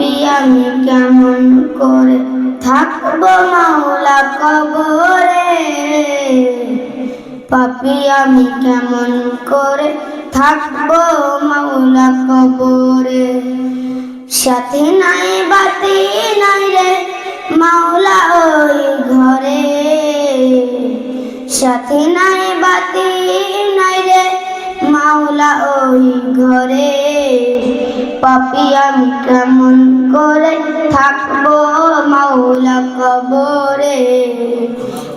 পাপি আমি কেমন করে থাকব মাওলা কবরে? পাপি আমি কেমন করে থাকব মাওলা কবরে? সাথে নাই বাতি নাই রে মাওলা ওই ঘরে। সাথে নাই বাতি নাই রে মাওলা ওই ঘরে। পাপি আমি কেমন করে থাকব মাওলা কবরে?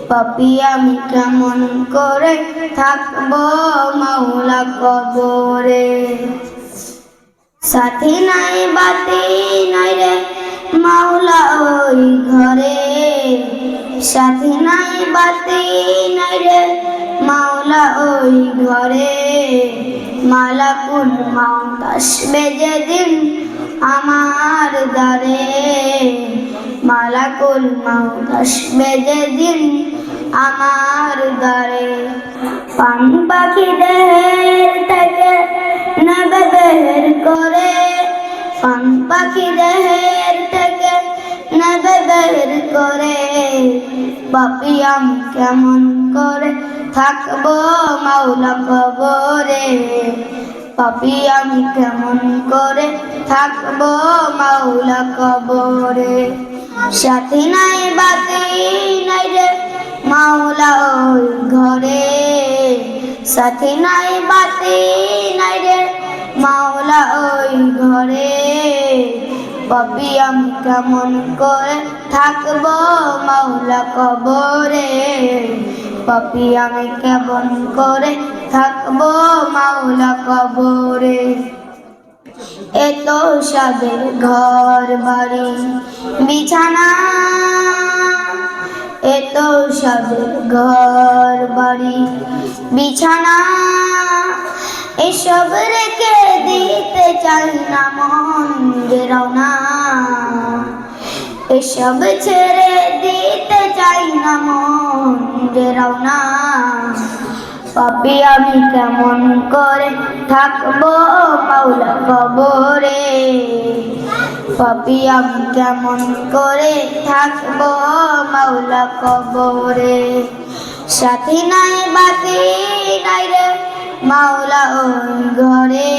পাপি আমি কেমন করে থাকব মাওলা কবরে? সাথী নাই, বাতি নাই রে মাওলা ওই ঘরে। সাথী নাই, বাতি নাই রে মাওলা ওই ঘরে। মালাকুল মাউত, আসবে যেদিন আমার দ্বারে। মালাকুল মাউত, আসবে যেদিন আমার দ্বারে। পান পাখি দেহের থেকে নেবে বের করে, পান পাখি দেহের থেকে নেবে করে। পাপি আমি কেমন করে থাকব মাওলা কবরে? পাপি আমি কেমন করে থাকব মাওলা কবরে? সাথী নাই, বাতি নাই রে মাওলা ওই ঘরে। সাথী নাই, বাতি নাই রে মাওলা ওই ঘরে। পাপি আমি কেমন করে থাকব মাওলা কবরে? পাপি আমি কেমন করে থাকব মাওলা কবরে? এত সাদের ঘর বাড়ি, বিছানা। এত সাদের ঘর বাড়ি, বিছানা। এসব রেখে দিতে চাই না মন গেরাও না এসব ছেড়ে দিতে চাই না মন গেরাও না পাপি, আমি কেমন করে থাকব মাওলা কবরে? পাপি, আমি কেমন করে থাকব মাওলা কবরে? সাথী নাই, বাতি নাই রে মাওলা ওই ঘরে।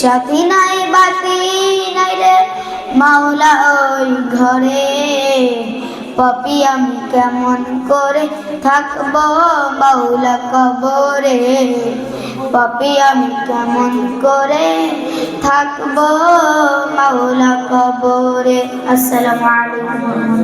সাথী নাই, বাতি মাওলা ওই ঘরে। পপি, আমি কেমন করে থাকব মাওলা কবরে? পপি, আমি কেমন করে থাকব মাওলা কবরে? আসসালামু আলাইকুম।